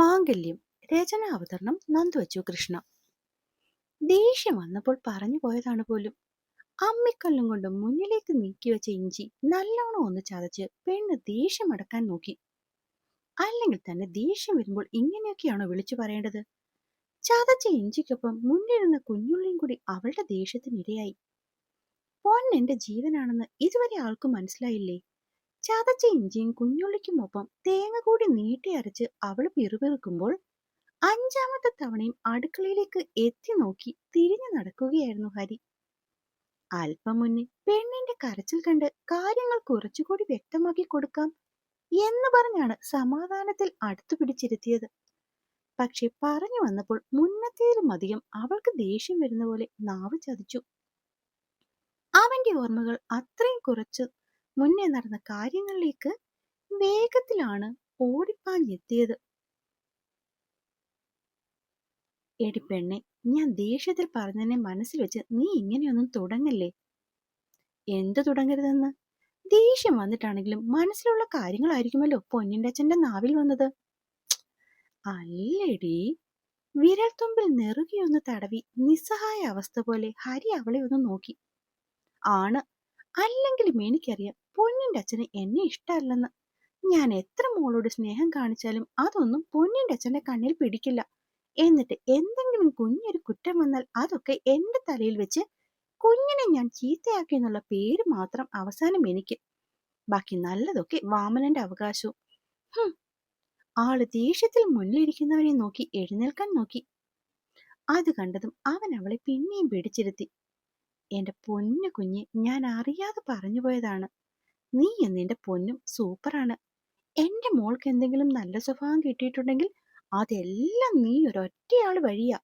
മാംഗല്യം രചന അവതരണം നന്ദുവച്ചു കൃഷ്ണ. ദേഷ്യം വന്നപ്പോൾ പറഞ്ഞു പോയതാണ് പോലും. അമ്മിക്കല്ലും കൊണ്ട് മുന്നിലേക്ക് നീക്കി വെച്ച ഇഞ്ചി നല്ലോണം ഒന്ന് ചതച്ച് പെണ്ണ് ദേഷ്യം അടക്കാൻ നോക്കി. അല്ലെങ്കിൽ തന്നെ ദേഷ്യം വരുമ്പോൾ ഇങ്ങനെയൊക്കെയാണോ വിളിച്ചു പറയേണ്ടത്? ചതച്ച ഇഞ്ചിക്കൊപ്പം മുന്നിരുന്ന കുഞ്ഞുള്ളിയും കൂടി അവളുടെ ദേഷ്യത്തിനിരയായി. പൊന്നെന്റെ ജീവനാണെന്ന് ഇതുവരെ ആൾക്കും മനസ്സിലായില്ലേ? ചതച്ച ഇഞ്ചിയും കുഞ്ഞുള്ളിക്കുമൊപ്പം തേങ്ങ കൂടി നീട്ടി അരച്ച് അവൾ പിറുപിറുക്കുമ്പോൾ അഞ്ചാമത്തെ തവണയും അടുക്കളയിലേക്ക് എത്തി നോക്കി തിരിഞ്ഞു നടക്കുകയായിരുന്നു ഹരി. അല്പം മുന്നേ പെണ്ണിന്റെ കരച്ചിൽ കണ്ട് കാര്യങ്ങൾ കുറച്ചുകൂടി വ്യക്തമാക്കി കൊടുക്കാം എന്ന് പറഞ്ഞാണ് സമാധാനത്തിൽ അടുത്തു പിടിച്ചിരുത്തിയത്. പക്ഷെ പറഞ്ഞു വന്നപ്പോൾ മുന്നത്തേലും അധികം അവൾക്ക് ദേഷ്യം വരുന്ന പോലെ നാവ് ചതിച്ചു. അവന്റെ ഓർമ്മകൾ അത്രയും കുറച്ച് മുന്നേ നടന്ന കാര്യങ്ങളിലേക്ക് വേഗത്തിലാണ് ഓടിപ്പാഞ്ഞെത്തിയത് എടി പെണ്ണെ ഞാൻ ദേഷ്യത്തിൽ പറഞ്ഞതിനെ മനസ്സിൽ വെച്ച് നീ ഇങ്ങനെയൊന്നും തുടങ്ങല്ലേ? എന്ത് തുടങ്ങരുതെന്ന്? ദേഷ്യം വന്നിട്ടാണെങ്കിലും മനസ്സിലുള്ള കാര്യങ്ങളായിരിക്കുമല്ലോ പൊന്നിന്റെ അച്ഛന്റെ നാവിൽ വന്നത്. അല്ലടി? വിരൽത്തുമ്പിൽ നെറുകിയൊന്ന് തടവി നിസ്സഹായ അവസ്ഥ പോലെ ഹരി അവളെ ഒന്ന് നോക്കി. ആണ് അല്ലെങ്കിലും എനിക്കറിയാം പൊന്നിന്റെ അച്ഛന് എന്നെ ഇഷ്ടമല്ലെന്ന്. ഞാൻ എത്ര മോളോട് സ്നേഹം കാണിച്ചാലും അതൊന്നും പൊന്നിന്റെ അച്ഛന്റെ കണ്ണിൽ പിടിക്കില്ല. എന്നിട്ട് എന്തെങ്കിലും കുഞ്ഞൊരു കുറ്റം വന്നാൽ അതൊക്കെ എന്റെ തലയിൽ വെച്ച് കുഞ്ഞിനെ ഞാൻ ചീത്തയാക്കി എന്നുള്ള പേര് മാത്രം അവസാനം എനിക്ക്. ബാക്കി നല്ലതൊക്കെ വാമനന്റെ അവകാശവും. ആൾ ദേഷ്യത്തിൽ മുന്നിലിരിക്കുന്നവനെ നോക്കി എഴുന്നേൽക്കാൻ നോക്കി. അത് കണ്ടതും അവൻ അവളെ പിന്നെയും പിടിച്ചിരുത്തി. എന്റെ പൊന്നു കുഞ്ഞ് ഞാൻ അറിയാതെ പറഞ്ഞു പോയതാണ്. നീ എന്നെന്റെ പൊന്നും സൂപ്പറാണ് എന്റെ മോൾക്ക് എന്തെങ്കിലും നല്ല സ്വഭാവം കിട്ടിയിട്ടുണ്ടെങ്കിൽ അതെല്ലാം നീ ഒരൊറ്റയാൾ വഴിയാ.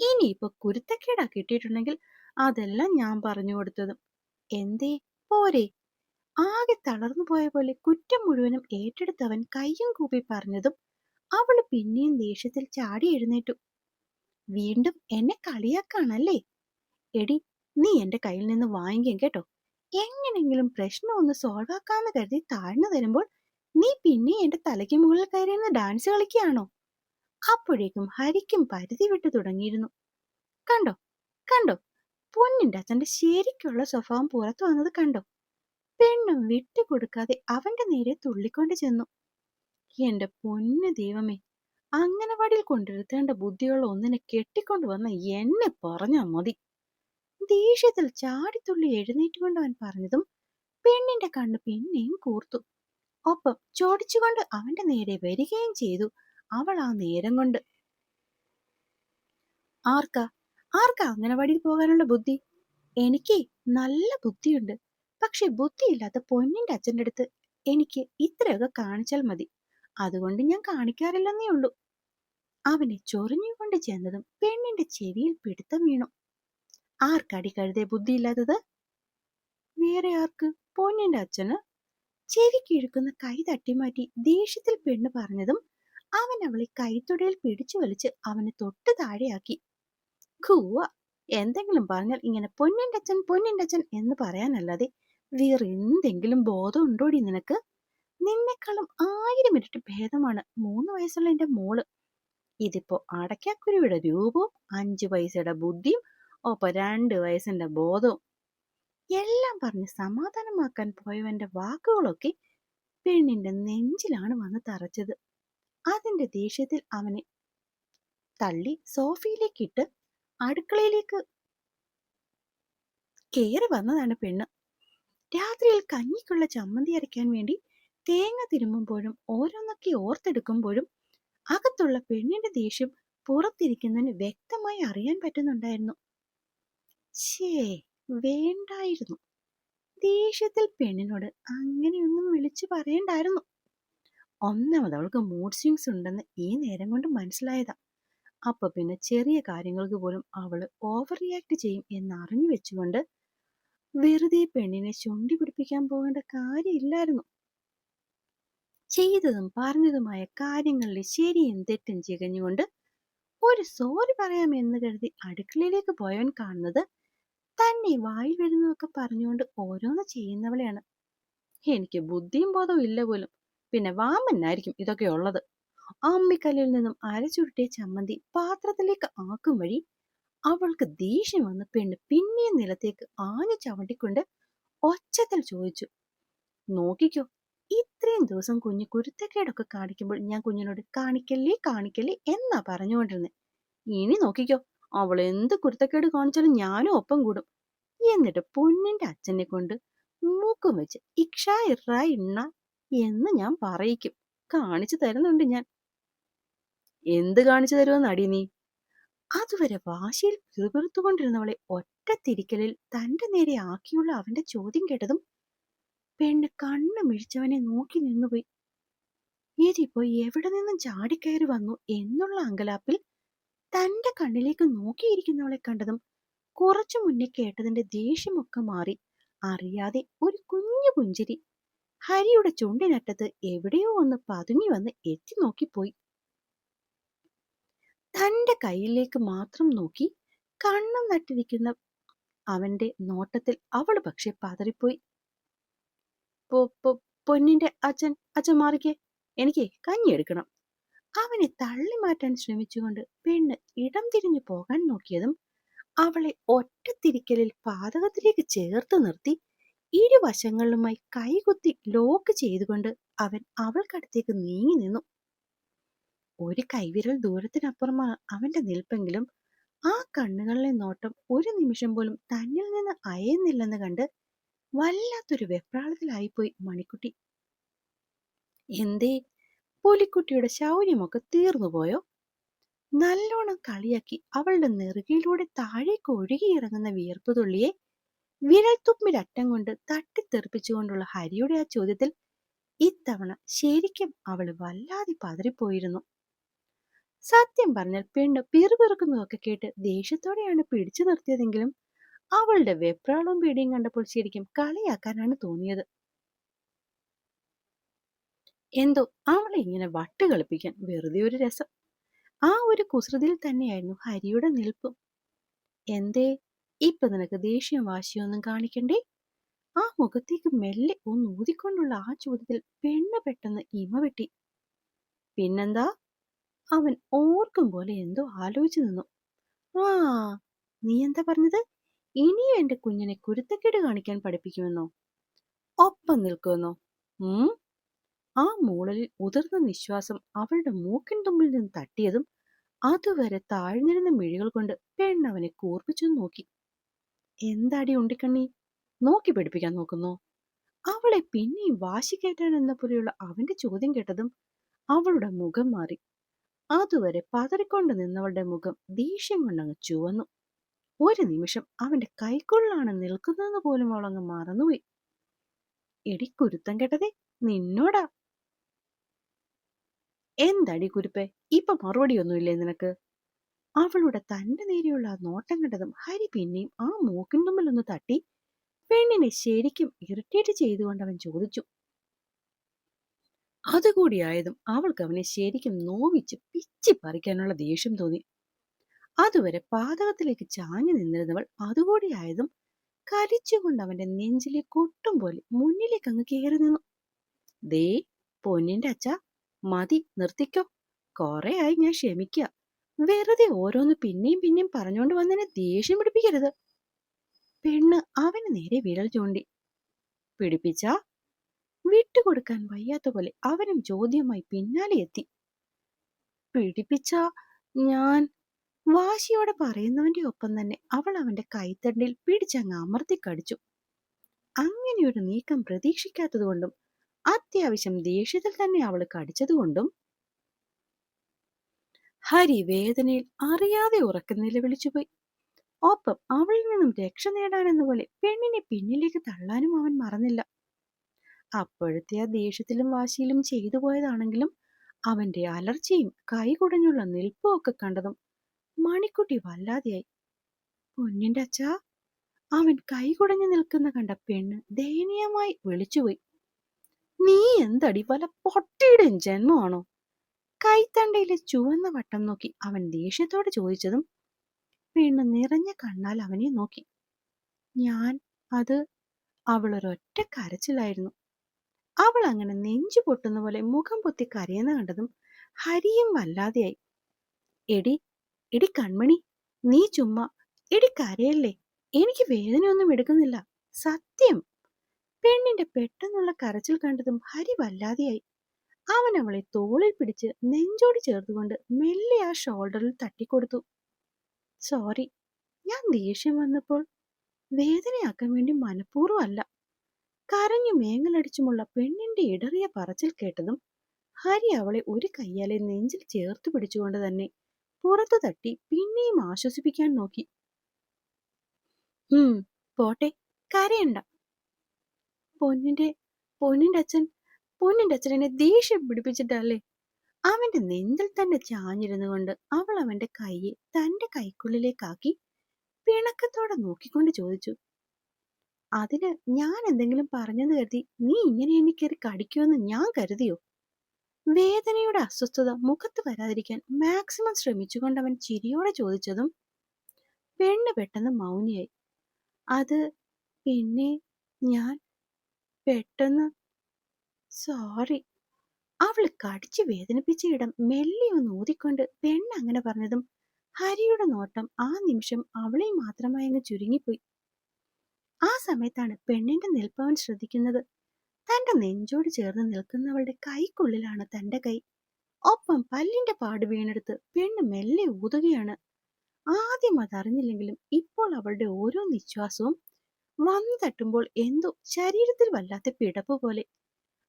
ഇനിയിപ്പൊ കുരുത്തക്കേടാ കിട്ടിയിട്ടുണ്ടെങ്കിൽ അതെല്ലാം ഞാൻ പറഞ്ഞു കൊടുത്തതും. എന്തേ? പോരെ. ആകെ തളർന്നു പോയ പോലെ കുറ്റം മുഴുവനും ഏറ്റെടുത്തവൻ കയ്യും കൂപ്പി പറഞ്ഞതും അവൾ പിന്നെയും ദേഷ്യത്തിൽ ചാടി എഴുന്നേറ്റു. വീണ്ടും എന്നെ കളിയാക്കാണല്ലേ? എടി നീ എന്റെ കയ്യിൽ നിന്ന് വാങ്ങിക്കും കേട്ടോ. എങ്ങനെങ്കിലും പ്രശ്നം ഒന്ന് സോൾവ് ആക്കാന്ന് കരുതി താഴ്ന്നു തരുമ്പോൾ നീ പിന്നെ എന്റെ തലയ്ക്ക് മുകളിൽ കയറിയെന്ന് ഡാൻസ് കളിക്കുകയാണോ? അപ്പോഴേക്കും ഹരിക്കും പരിധി വിട്ടു തുടങ്ങിയിരുന്നു. കണ്ടോ കണ്ടോ പൊന്നിന്റെ അച്ഛന്റെ ശരിക്കുള്ള സ്വഭാവം പുറത്തു വന്നത് കണ്ടോ? പെണ്ണും വിട്ടുകൊടുക്കാതെ അവന്റെ നേരെ തുള്ളിക്കൊണ്ട് ചെന്നു. എന്റെ പൊന്നു ദൈവമേ അംഗനവാടിയിൽ കൊണ്ടിരുത്തേണ്ട ബുദ്ധിയുള്ള ഒന്നിനെ കെട്ടിക്കൊണ്ടുവന്ന എന്നെ പറഞ്ഞാ മതി. ദേഷ്യത്തിൽ ചാടിത്തുള്ളി എഴുന്നേറ്റുകൊണ്ട് അവൻ പറഞ്ഞതും പെണ്ണിന്റെ കണ്ണ് പിന്നെയും കൂർത്തു. ഒപ്പം ചോടിച്ചുകൊണ്ട് അവന്റെ നേരെ വരികയും ചെയ്തു. അവൾ ആ നേരം കൊണ്ട്. ആർക്കാ? ആർക്കാ അംഗനവാടിയിൽ പോകാനുള്ള ബുദ്ധി? എനിക്ക് നല്ല ബുദ്ധിയുണ്ട്. പക്ഷെ ബുദ്ധിയില്ലാത്ത പൊന്നിന്റെ അച്ഛന്റെ അടുത്ത് എനിക്ക് ഇത്രയൊക്കെ കാണിച്ചാൽ മതി. അതുകൊണ്ട് ഞാൻ കാണിക്കാറില്ലെന്നേ ഉള്ളൂ. അവനെ ചൊറിഞ്ഞുകൊണ്ട് ചെന്നതും പെണ്ണിന്റെ ചെവിയിൽ പിടുത്തം വീണു. ആർക്കടി കഴുതേ ബുദ്ധിയില്ലാത്തത്? വേറെ ആർക്ക്? പൊന്നിന്റെ അച്ഛന്? ചെവി കിഴക്കുന്ന കൈ തട്ടിമാറ്റി ദേഷ്യത്തിൽ പെണ്ണ് പറഞ്ഞതും അവൻ അവളെ കൈത്തൊടയിൽ പിടിച്ചു വലിച്ച് അവനെ തൊട്ട് താഴെയാക്കി. ഖൂവ എന്തെങ്കിലും പറഞ്ഞാൽ ഇങ്ങനെ പൊന്നിന്റെ അച്ഛൻ പൊന്നിന്റെ അച്ഛൻ എന്ന് പറയാനല്ലാതെ വേറെ എന്തെങ്കിലും ബോധം ഉണ്ടോടി നിനക്ക്? നിന്നെക്കാളും ആയിരം ഇരട്ടി ഭേദമാണ് മൂന്ന് വയസ്സുള്ള എന്റെ മോൾ. ഇതിപ്പോ അടയ്ക്കാക്കുരുവിയുടെ രൂപവും അഞ്ചു വയസ്സുടെ ബുദ്ധിയും ഒപ്പം രണ്ട് വയസ്സിന്റെ ബോധവും. എല്ലാം പറഞ്ഞ് സമാധാനമാക്കാൻ പോയവന്റെ വാക്കുകളൊക്കെ പെണ്ണിന്റെ നെഞ്ചിലാണ് വന്ന് തറച്ചത്. അതിന്റെ ദേഷ്യത്തിൽ അവനെ തള്ളി സോഫയിലേക്കിട്ട് അടുക്കളയിലേക്ക് കയറി വന്നതാണ് പെണ്ണ്. രാത്രിയിൽ കഞ്ഞിക്കുള്ള ചമ്മന്തി അരയ്ക്കാൻ വേണ്ടി തേങ്ങ തിരുമ്മുമ്പോഴും ഓരോന്നൊക്കെ ഓർത്തെടുക്കുമ്പോഴും അകത്തുള്ള പെണ്ണിന്റെ ദേഷ്യം പുറത്തിരിക്കുന്നതിന് വ്യക്തമായി അറിയാൻ പറ്റുന്നുണ്ടായിരുന്നു. ഛേ വേണ്ടായിരുന്നു. ദേഷ്യത്തിൽ പെണ്ണിനോട് അങ്ങനെയൊന്നും വിളിച്ചു പറയണ്ടായിരുന്നു. ഒന്നാമത് അവൾക്ക് മൂഡ് സ്വിങ്സ് ഉണ്ടെന്ന് ഈ നേരം കൊണ്ട് മനസ്സിലായതാ. അപ്പൊ പിന്നെ ചെറിയ കാര്യങ്ങൾക്ക് പോലും അവൾ ഓവർ റിയാക്ട് ചെയ്യും എന്ന് അറിഞ്ഞു വെച്ചുകൊണ്ട് വെറുതെ പെണ്ണിനെ ചുണ്ടി പിടിപ്പിക്കാൻ പോകേണ്ട കാര്യമില്ലായിരുന്നു. ചെയ്തതും പറഞ്ഞതുമായ കാര്യങ്ങളിൽ ശരിയും തെറ്റും ചികഞ്ഞുകൊണ്ട് ഒരു സോറി പറയാമെന്ന് കരുതി അടുക്കളയിലേക്ക് പോയവൻ കാണുന്നത് തന്നെ വായിൽ വരുന്നതൊക്കെ പറഞ്ഞുകൊണ്ട് ഓരോന്ന് ചെയ്യുന്നവളെയാണ്. എനിക്ക് ബുദ്ധിയും ബോധവും ഇല്ല പോലും. പിന്നെ വാമനായിരിക്കും ഇതൊക്കെ ഉള്ളത്. അമ്മിക്കല്ലിൽ നിന്നും അരച്ചുരുട്ടിയ ചമ്മന്തി പാത്രത്തിലേക്ക് ആക്കും വഴി അവൾക്ക് ദേഷ്യം വന്ന് പെണ്ണ് പിന്നെയും നിലത്തേക്ക് ആഞ്ഞു ചവിട്ടിക്കൊണ്ട് ഒച്ചത്തിൽ ചോദിച്ചു നോക്കിക്കോ ഇത്രയും ദിവസം കുഞ്ഞ് കുരുത്തക്കേടൊക്കെ കാണിക്കുമ്പോൾ ഞാൻ കുഞ്ഞിനോട് കാണിക്കല്ലേ കാണിക്കല്ലേ എന്നാ പറഞ്ഞുകൊണ്ടിരുന്നത് ഇനി നോക്കിക്കോ അവൾ എന്ത് കുരുത്തക്കേട് കാണിച്ചാലും ഞാനും ഒപ്പം കൂടും. എന്നിട്ട് പൊന്നിന്റെ അച്ഛനെ കൊണ്ട് മൂക്കും വെച്ച് ഇക്ഷ എന്ന് ഞാൻ പറയിക്കും. കാണിച്ചു തരുന്നുണ്ട് ഞാൻ. എന്ത് കാണിച്ചു തരുമെന്ന് അടി നീ. അതുവരെ വാശിയിൽ പിറുപിറുത്തുകൊണ്ടിരുന്നവളെ ഒറ്റത്തിരിക്കലിൽ തന്റെ നേരെ ആക്കിയുള്ള അവന്റെ ചോദ്യം കേട്ടതും പെണ്ണ് കണ്ണു മിഴിച്ചവനെ നോക്കി നിന്നുപോയി ഇതിപ്പോ എവിടെ നിന്നും ചാടിക്കയറി വന്നു എന്നുള്ള അങ്കലാപ്പിൽ തന്റെ കണ്ണിലേക്ക് നോക്കിയിരിക്കുന്നവളെ കണ്ടതും കുറച്ചു മുന്നേ കേട്ടതിന്റെ ദേഷ്യമൊക്കെ മാറി. അറിയാതെ ഒരു കുഞ്ഞു പുഞ്ചിരി ഹരിയുടെ ചുണ്ടിനറ്റത്ത് എവിടെയോ ഒന്ന് പതുങ്ങി വന്ന് എത്തി നോക്കിപ്പോയി തന്റെ കയ്യിലേക്ക് മാത്രം നോക്കി കണ്ണും നട്ടിരിക്കുന്ന അവന്റെ നോട്ടത്തിൽ അവൾ പക്ഷെ പതറിപ്പോയി. പൊന്നിന്റെ അച്ഛൻ അച്ഛൻ മാറിക്കേ. എനിക്ക് കഞ്ഞി എടുക്കണം. അവനെ തള്ളി മാറ്റാൻ ശ്രമിച്ചുകൊണ്ട് പെണ്ണ് ഇടം തിരിഞ്ഞു പോകാൻ നോക്കിയതും അവളെ ഒറ്റത്തിരിക്കലിൽ പാതകത്തിലേക്ക് ചേർത്ത് നിർത്തി ഇരുവശങ്ങളിലുമായി കൈകുത്തി ലോക്ക് ചെയ്തുകൊണ്ട് അവൻ അവൾക്കടുത്തേക്ക് നീങ്ങി നിന്നു. ഒരു കൈവിരൽ ദൂരത്തിനപ്പുറമാണ് അവന്റെ നിൽപ്പെങ്കിലും ആ കണ്ണുകളിലെ നോട്ടം ഒരു നിമിഷം പോലും തന്നിൽ നിന്ന് അയയുന്നില്ലെന്ന് കണ്ട് വല്ലാത്തൊരു വെപ്രാളത്തിലായിപ്പോയി മണിക്കുട്ടി. എന്തേ? പുലിക്കുട്ടിയുടെ ശൗര്യമൊക്കെ തീർന്നുപോയോ നല്ലോണം കളിയാക്കി അവളുടെ നെറുകയിലൂടെ താഴേക്ക് ഒഴുകിയിറങ്ങുന്ന വിയർപ്പ് തുള്ളിയെ വിരൽത്തുമ്പിലറ്റം കൊണ്ട് തട്ടിത്തെറിപ്പിച്ചുകൊണ്ടുള്ള ഹരിയുടെ ആ ചോദ്യത്തിൽ ഇത്തവണ ശരിക്കും അവൾ വല്ലാതെ പതറിപ്പോയിരുന്നു. സത്യം പറഞ്ഞാൽ പെണ്ണ് പിറുപിറുക്കുന്നതൊക്കെ കേട്ട് ദേഷ്യത്തോടെയാണ് പിടിച്ചു നിർത്തിയതെങ്കിലും അവളുടെ വെപ്രാളവും പേടിയും കണ്ടപ്പോൾ ശരിക്കും കളിയാക്കാനാണ് തോന്നിയത്. എന്തോ അവളെ ഇങ്ങനെ വട്ട് കളിപ്പിക്കാൻ വെറുതെ ഒരു രസം. ആ ഒരു കുസൃതിയിൽ തന്നെയായിരുന്നു ഹരിയുടെ നിൽപ്പും. എന്തേ ഇപ്പൊ നിനക്ക് ദേഷ്യം വാശിയൊന്നും കാണിക്കണ്ടേ? ആ മുഖത്തേക്ക് മെല്ലെ ഒന്ന് ഊതിക്കൊണ്ടുള്ള ആ ചോദ്യത്തിൽ പെണ്ണ് പെട്ടെന്ന് ഇമ വെട്ടി. പിന്നെന്താ? അവൻ ഓർക്കും പോലെ എന്തോ ആലോചിച്ചു നിന്നു. ആ നീ എന്താ പറഞ്ഞത്? ഇനിയും എന്റെ കുഞ്ഞിനെ കുരുത്തക്കേട് കാണിക്കാൻ പഠിപ്പിക്കുമെന്നോ? ഒപ്പം നിൽക്കുമെന്നോ? ഉം? ആ മൂളലിൽ ഉതിർന്ന നിശ്വാസം അവളുടെ മൂക്കിൻ തുമ്പിൽ നിന്ന് തട്ടിയതും അതുവരെ താഴ്ന്നിരുന്ന മിഴികൾ കൊണ്ട് പെണ്ണവനെ കൂർപ്പിച്ചു നോക്കി. എന്താടി ഉണ്ടിക്കണ്ണി? നോക്കി പഠിപ്പിക്കാൻ നോക്കുന്നു. അവളെ പിന്നെയും വാശി കയറ്റാൻ എന്ന പോലെയുള്ള അവന്റെ ചോദ്യം കേട്ടതും അവളുടെ മുഖം മാറി. അതുവരെ പതറിക്കൊണ്ട് നിന്നവളുടെ മുഖം ദേഷ്യം കൊണ്ടങ്ങ് ചുവന്നു. ഒരു നിമിഷം അവന്റെ കൈക്കുള്ളാണ് നിൽക്കുന്നതെന്ന് പോലും അവളങ്ങ് മറന്നുപോയി. എടി കുരുത്തം കേട്ടതേ നിന്നോടാ. എന്തടി കുരുപ്പേ ഇപ്പൊ മറുപടിയൊന്നുമില്ലേ നിനക്ക്? അവളുടെ തന്റെ നേരെയുള്ള ആ നോട്ടം കണ്ടതും ഹരി പിന്നെയും ആ മൂക്കിൻ തുമ്പിലൊന്ന് തട്ടി പെണ്ണിനെ ശരിക്കും ഇറിറ്റേറ്റ് ചെയ്തുകൊണ്ട് അവൻ ചോദിച്ചു. അതുകൂടിയായതും അവൾക്ക് അവനെ ശരിക്കും നോവിച്ച് പിച്ചി പറിക്കാനുള്ള ദേഷ്യം തോന്നി. അതുവരെ പാതകത്തിലേക്ക് ചാഞ്ഞു നിന്നിരുന്നവൾ അതുകൂടിയായതും കലിച്ചുകൊണ്ട് അവന്റെ നെഞ്ചിലെ കൊട്ടും പോലെ മുന്നിലേക്ക് അങ്ങ് കയറി നിന്നു. ദേ പൊന്നിന്റെ അച്ഛ മതി നിർത്തിക്കോ. കൊറേ ആയി ഞാൻ ക്ഷമിക്കുക വെറുതെ ഓരോന്ന് പിന്നെയും പിന്നെയും പറഞ്ഞുകൊണ്ട് വന്നതിനെ ദേഷ്യം പിടിപ്പിക്കരുത്. പെണ്ണ് അവന് നേരെ വിരൽ ചൂണ്ടി. പിടിപ്പിച്ച? വിട്ടുകൊടുക്കാൻ വയ്യാത്ത പോലെ അവനും ചോദ്യമായി പിന്നാലെ എത്തി. പിടിപ്പിച്ച ഞാൻ വാശിയോടെ പറയുന്നവന്റെ ഒപ്പം തന്നെ അവൾ അവന്റെ കൈത്തണ്ടിൽ പിടിച്ചങ്ങ് അമർത്തി കടിച്ചു. അങ്ങനെയൊരു നീക്കം പ്രതീക്ഷിക്കാത്തതുകൊണ്ടും അത്യാവശ്യം ദേഷ്യത്തിൽ തന്നെ അവൾ കടിച്ചതുകൊണ്ടും ഹരി വേദനയിൽ അറിയാതെ ഉറക്കം നിലവിളിച്ചുപോയി ഒപ്പം അവളിൽ നിന്നും രക്ഷ നേടാനെന്ന പോലെ പെണ്ണിനെ പിന്നിലേക്ക് തള്ളാനും അവൻ മറന്നില്ല. അപ്പോഴത്തെ ആ ദേഷ്യത്തിലും വാശിയിലും ചെയ്തു പോയതാണെങ്കിലും അവന്റെ അലർച്ചയും കൈകുടഞ്ഞുള്ള നിൽപ്പും ഒക്കെ കണ്ടതും മണിക്കുട്ടി വല്ലാതെയായി. പൊന്നിന്റെ അച്ഛാ അവൻ കൈകുടഞ്ഞു നിൽക്കുന്ന കണ്ട പെണ്ണ് ദയനീയമായി വിളിച്ചുപോയി. നീ എന്തടി വല്ല പൊട്ടിയുടെ ജന്മമാണോ? കൈത്തണ്ടയിലെ ചുവന്ന വട്ടം നോക്കി അവൻ ദേഷ്യത്തോടെ ചോദിച്ചതും പെണ്ണ് നിറഞ്ഞ കണ്ണാൽ അവനെ നോക്കി. ഞാൻ അത് അവളൊരൊറ്റ കരച്ചിലായിരുന്നു. അവൾ അങ്ങനെ നെഞ്ചു പൊട്ടുന്ന പോലെ മുഖം പൊത്തി കരയുന്ന കണ്ടതും ഹരിയും വല്ലാതെയായി. എടി എടി കൺമണി നീ ചുമ്മാ. എടി കരയല്ലേ? എനിക്ക് വേദനയൊന്നും എടുക്കുന്നില്ല. സത്യം. പെണ്ണിന്റെ പെട്ടെന്നുള്ള കരച്ചിൽ കണ്ടതും ഹരി വല്ലാതെയായി. അവൻ അവളെ തോളിൽ പിടിച്ച് നെഞ്ചോട് ചേർത്തുകൊണ്ട് മെല്ലെ ആ ഷോൾഡറിൽ തട്ടിക്കൊടുത്തു. സോറി ഞാൻ ദേഷ്യം വന്നപ്പോൾ വേദനയാക്കാൻ വേണ്ടി മനഃപൂർവം അല്ല കരഞ്ഞു മേങ്ങലടിച്ചുമുള്ള പെണ്ണിന്റെ ഇടറിയ പറച്ചിൽ കേട്ടതും ഹരി അവളെ ഒരു കയ്യാലെ നെഞ്ചിൽ ചേർത്ത് പിടിച്ചുകൊണ്ട് തന്നെ പുറത്തു തട്ടി പിന്നെയും ആശ്വസിപ്പിക്കാൻ നോക്കി. ഉം പോട്ടെ കരയണ്ട. പൊന്നിന്റെ പൊന്നിന്റെ അച്ഛൻ പൊന്നിന്റെ അച്ഛൻ എന്നെ ദേഷ്യം പിടിപ്പിച്ചിട്ടല്ലേ? അവന്റെ നെഞ്ചിൽ തന്നെ ചാഞ്ഞിരുന്നു കൊണ്ട് അവൾ അവന്റെ കൈയെ തന്റെ കൈക്കുള്ളിലേക്കാക്കി പിണക്കത്തോടെ നോക്കിക്കൊണ്ട് ചോദിച്ചു. അതിന് ഞാൻ എന്തെങ്കിലും പറഞ്ഞെന്ന് കരുതി നീ ഇങ്ങനെ എന്നെ കയറി കടിക്കുമെന്ന് ഞാൻ കരുതിയോ? വേദനയുടെ അസ്വസ്ഥത മുഖത്ത് വരാതിരിക്കാൻ മാക്സിമം ശ്രമിച്ചുകൊണ്ട് അവൻ ചിരിയോടെ ചോദിച്ചതും പെണ്ണ് പെട്ടെന്ന് മൗനിയായി. അത് പിന്നെ ഞാൻ പെട്ടെന്ന് സോറി അവൾ കടിച്ച് വേദനിപ്പിച്ച ഇടം മെല്ലി ഒന്ന് ഊതിക്കൊണ്ട് പെണ്ണ് അങ്ങനെ പറഞ്ഞതും ഹരിയുടെ നോട്ടം ആ നിമിഷം അവളെ മാത്രമായി അങ്ങ് ചുരുങ്ങിപ്പോയി. ആ സമയത്താണ് പെണ്ണിന്റെ നിൽപ്പവൻ ശ്രദ്ധിക്കുന്നത് തന്റെ നെഞ്ചോട് ചേർന്ന് നിൽക്കുന്നവളുടെ കൈക്കുള്ളിലാണ് തന്റെ കൈ. ഒപ്പം പല്ലിന്റെ പാട് വീണെടുത്ത് പെണ്ണ് മെല്ലെ ഊതുകയാണ്. ആദ്യം അതറിഞ്ഞില്ലെങ്കിലും ഇപ്പോൾ അവളുടെ ഓരോ നിശ്വാസവും വന്നു തട്ടുമ്പോൾ എന്തോ ശരീരത്തിൽ വല്ലാത്ത പിടപ്പ് പോലെ.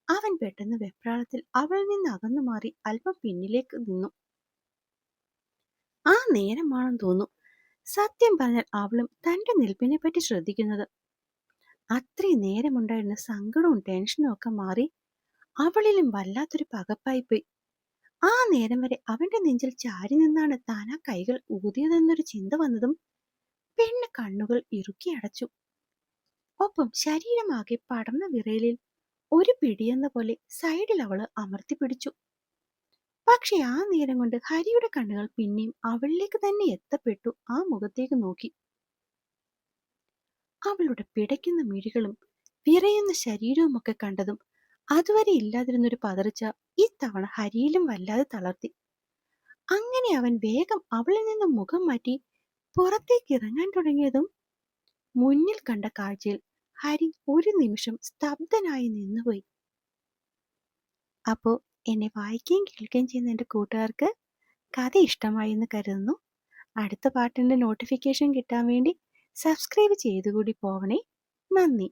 അവൻ പെട്ടെന്ന് വെപ്രാളത്തിൽ അവളിൽ നിന്ന് അകന്നു മാറി അല്പം പിന്നിലേക്ക് നിന്നു. ആ നേരമാണെന്ന് തോന്നുന്നു. സത്യം പറഞ്ഞാൽ അവളും തന്റെ നിൽപ്പിനെ പറ്റി ശ്രദ്ധിക്കുന്നത് അത്രയും നേരമുണ്ടായിരുന്ന സങ്കടവും ടെൻഷനും ഒക്കെ മാറി അവളിലും വല്ലാത്തൊരു പകപ്പായിപ്പോയി ആ നേരം വരെ അവന്റെ നെഞ്ചിൽ ചാരി നിന്നാണ് താൻ ആ കൈകൾ ഊതിയതെന്നൊരു ചിന്ത വന്നതും പെണ്ണ് കണ്ണുകൾ ഇറുക്കി അടച്ചു. ഒപ്പം ശരീരമാകെ പടർന്ന വിറയലിൽ ഒരു പിടിയെന്ന പോലെ സൈഡിൽ അവൾ അമർത്തി പിടിച്ചു. പക്ഷെ ആ നേരം കൊണ്ട് ഹരിയുടെ കണ്ണുകൾ പിന്നെയും അവളിലേക്ക് തന്നെ എത്തപ്പെട്ടു ആ മുഖത്തേക്ക് നോക്കി. അവളുടെ പിടയ്ക്കുന്ന മിഴികളും വിറയുന്ന ശരീരവും ഒക്കെ കണ്ടതും അതുവരെ ഇല്ലാതിരുന്നൊരു പതറിച്ച ഇത്തവണ ഹരിയിലും വല്ലാതെ തളർത്തി. അങ്ങനെ അവൻ വേഗം അവളിൽ നിന്നും മുഖം മാറ്റി പുറത്തേക്ക് ഇറങ്ങാൻ തുടങ്ങിയതും മുന്നിൽ കണ്ട കാഴ്ചയിൽ ഹരി ഒരു നിമിഷം സ്തബ്ധനായി നിന്നുപോയി. അപ്പോ എന്നെ വായിക്കുകയും കേൾക്കുകയും ചെയ്യുന്ന എന്റെ കൂട്ടുകാർക്ക് കഥ ഇഷ്ടമായി എന്ന് കരുതുന്നു. അടുത്ത പാട്ടിന്റെ നോട്ടിഫിക്കേഷൻ കിട്ടാൻ വേണ്ടി സബ്സ്ക്രൈബ് ചെയ്തുകൂടി പോവണേ. നന്ദി.